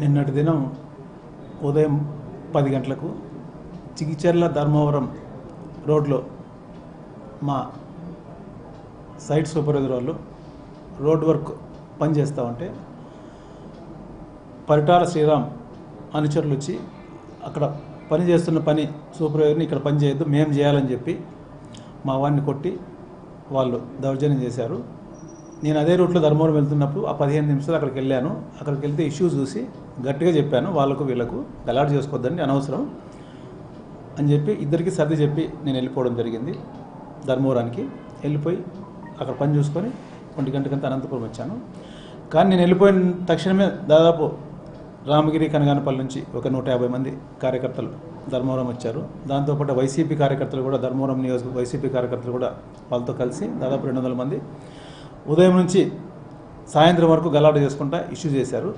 నిన్నటి దినం ఉదయం పది గంటలకు చిగిచెర్ల ధర్మవరం రోడ్లో మా సైట్ సూపర్వైజర్ వాళ్ళు రోడ్ వర్క్ పని చేస్తూ ఉంటే పరిటాల శ్రీరామ్ అనుచరులు వచ్చి అక్కడ పని చేస్తున్న పని సూపర్వైజర్ని ఇక్కడ పని చేయొద్దు మేము చేయాలని చెప్పి మా వాడిని కొట్టి వాళ్ళు దౌర్జన్యం చేశారు. నేను అదే రూట్లో ధర్మవరం వెళ్తున్నప్పుడు ఆ పదిహేను నిమిషాలు అక్కడికి వెళ్ళాను. అక్కడికి వెళ్తే ఇష్యూ చూసి గట్టిగా చెప్పాను వాళ్ళకు వీళ్ళకు గలాట్ చేసుకోవద్దండి అనవసరం అని చెప్పి ఇద్దరికి సర్ది చెప్పి నేను వెళ్ళిపోవడం జరిగింది ధర్మవరానికి. వెళ్ళిపోయి అక్కడ పని చూసుకొని ఒంటి గంటకంతా అనంతపురం వచ్చాను. కానీ నేను వెళ్ళిపోయిన తక్షణమే దాదాపు రామగిరి కనగానపల్లి నుంచి ఒక నూట యాభై మంది కార్యకర్తలు ధర్మవరం వచ్చారు. దాంతోపాటు వైసీపీ కార్యకర్తలు కూడా ధర్మవరం నియోజక వైసీపీ కార్యకర్తలు కూడా వాళ్ళతో కలిసి దాదాపు రెండు వందల మంది ఉదయం నుంచి సాయంత్రం వరకు గలాట చేసుకుంటా ఇష్యూ చేశారు.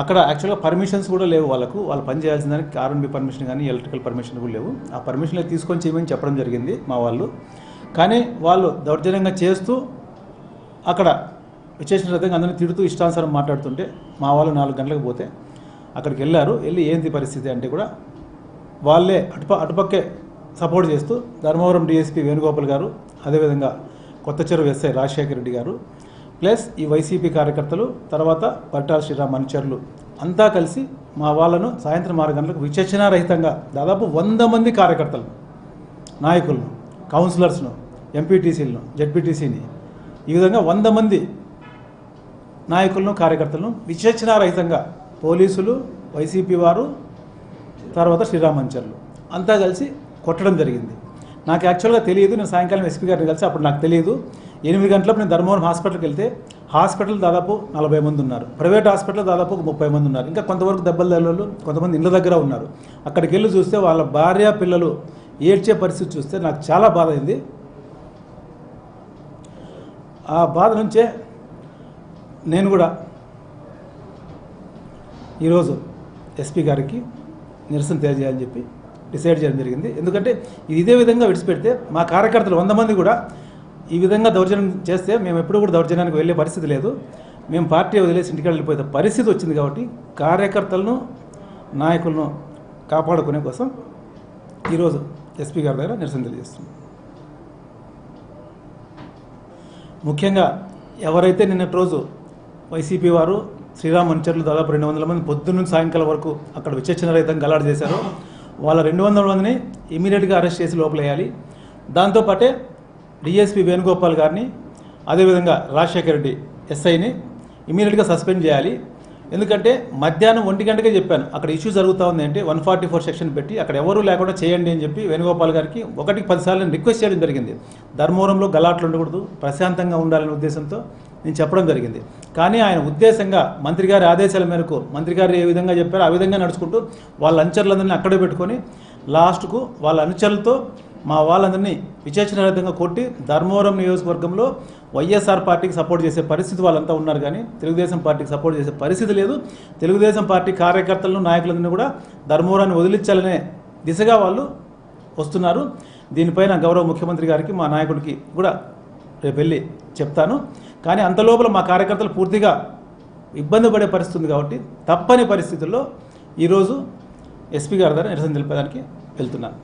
అక్కడ యాక్చువల్గా పర్మిషన్స్ కూడా లేవు వాళ్ళకు. వాళ్ళు పని చేయాల్సిన దానికి ఆర్ఎన్బి పర్మిషన్ కానీ ఎలక్ట్రికల్ పర్మిషన్ కూడా లేవు. ఆ పర్మిషన్లు తీసుకొని చేయమని చెప్పడం జరిగింది మా వాళ్ళు. కానీ వాళ్ళు దౌర్జన్యంగా చేస్తూ అక్కడ విశేషణ రకంగా అందరినీ తిడుతూ ఇష్టానుసారం మాట్లాడుతుంటే మా వాళ్ళు నాలుగు గంటలకు పోతే అక్కడికి వెళ్ళారు. వెళ్ళి ఏంటి పరిస్థితి అంటే కూడా వాళ్ళే అటుప అటుపక్కే సపోర్ట్ చేస్తూ ధర్మవరం డిఎస్పీ వేణుగోపాల్ గారు అదేవిధంగా కొత్త చెరువు ఎస్ఐ రాజశేఖర రెడ్డి గారు. ప్లస్ ఈ వైసీపీ కార్యకర్తలు తర్వాత పట్టాల శ్రీరామ్ అనుచరులు అంతా కలిసి మా వాళ్ళను సాయంత్రం ఆరు గంటలకు విచక్షణారహితంగా దాదాపు వంద మంది కార్యకర్తలు నాయకులను కౌన్సిలర్స్ను ఎంపీటీసీలను జడ్పీటీసీని ఈ విధంగా వంద మంది నాయకులను కార్యకర్తలను విచక్షణారహితంగా పోలీసులు వైసీపీ వారు తర్వాత శ్రీరామంచర్లు అంతా కలిసి కొట్టడం జరిగింది. నాకు యాక్చువల్గా తెలియదు. నేను సాయంకాలం ఎస్పీ గారిని కలిసి అప్పుడు నాకు తెలియదు. ఎనిమిది గంటలకు నేను ధర్మవరం హాస్పిటల్కి వెళ్తే హాస్పిటల్ దాదాపు నలభై మంది ఉన్నారు. ప్రైవేట్ హాస్పిటల్ దాదాపు ఒక ముప్పై మంది ఉన్నారు. ఇంకా కొంతవరకు దెబ్బలు తగ్గలు కొంతమంది ఇళ్ళ దగ్గర ఉన్నారు. అక్కడికి వెళ్ళి చూస్తే వాళ్ళ భార్య పిల్లలు ఏడ్చే పరిస్థితి చూస్తే నాకు చాలా బాధ అయింది. ఆ బాధ నుంచే నేను కూడా ఈరోజు ఎస్పీ గారికి నిరసన తెలియజేయాలని చెప్పి డిసైడ్ చేయడం జరిగింది. ఎందుకంటే ఇది ఇదే విధంగా విడిచిపెడితే మా కార్యకర్తలు వంద మంది కూడా ఈ విధంగా దౌర్జన్యం చేస్తే మేము ఎప్పుడు కూడా దౌర్జన్యానికి వెళ్ళే పరిస్థితి లేదు. మేము పార్టీ వదిలేసి ఇంటికి వెళ్ళిపోయే పరిస్థితి వచ్చింది కాబట్టి కార్యకర్తలను నాయకులను కాపాడుకునే కోసం ఈరోజు ఎస్పీ గారి దగ్గర నిరసన తెలియజేస్తున్నాం. ముఖ్యంగా ఎవరైతే నిన్నటి రోజు వైసీపీ వారు శ్రీరామ్ అనుచరులు దాదాపు రెండు వందల మంది పొద్దున్న సాయంకాలం వరకు అక్కడ విచక్షణ రహితంగా గలాడు చేశారు వాళ్ళ రెండు వందల మందిని ఇమీడియట్గా అరెస్ట్ చేసి లోపలేయాలి. దాంతోపాటే డిఎస్పీ వేణుగోపాల్ గారిని అదేవిధంగా రాజశేఖర రెడ్డి ఎస్ఐని ఇమీడియట్గా సస్పెండ్ చేయాలి. ఎందుకంటే మధ్యాహ్నం ఒంటి గంటకే చెప్పాను అక్కడ ఇష్యూ జరుగుతూ ఉంది అంటే వన్ ఫార్టీ ఫోర్ సెక్షన్ పెట్టి అక్కడ ఎవరూ లేకుండా చేయండి అని చెప్పి వేణుగోపాల్ గారికి ఒకటికి పదిసార్లు నేను రిక్వెస్ట్ చేయడం జరిగింది. ధర్మవరంలో గలాట్లు ఉండకూడదు ప్రశాంతంగా ఉండాలనే ఉద్దేశంతో నేను చెప్పడం జరిగింది. కానీ ఆయన ఉద్దేశంగా మంత్రి గారి ఆదేశాల మేరకు మంత్రి గారు ఏ విధంగా చెప్పారో ఆ విధంగా నడుచుకుంటూ వాళ్ళ అనుచరులందరినీ అక్కడే పెట్టుకొని లాస్ట్కు వాళ్ళ అనుచరులతో మా వాళ్ళందరినీ విచక్షణరహితంగా కొట్టి ధర్మవరం నియోజకవర్గంలో వైఎస్ఆర్ పార్టీకి సపోర్ట్ చేసే పరిస్థితి వాళ్ళంతా ఉన్నారు కానీ తెలుగుదేశం పార్టీకి సపోర్ట్ చేసే పరిస్థితి లేదు. తెలుగుదేశం పార్టీ కార్యకర్తలను నాయకులందరినీ కూడా ధర్మవరాన్ని వదిలించాలనే దిశగా వాళ్ళు వస్తున్నారు. దీనిపైన గౌరవ ముఖ్యమంత్రి గారికి మా నాయకుడికి కూడా రేపు వెళ్ళి చెప్తాను. కానీ అంత లోపల మా కార్యకర్తలు పూర్తిగా ఇబ్బంది పడే పరిస్థితి ఉంది కాబట్టి తప్పని పరిస్థితుల్లో ఈరోజు ఎస్పీ గారి ద్వారా నిరసన తెలిపేదానికి వెళ్తున్నాను.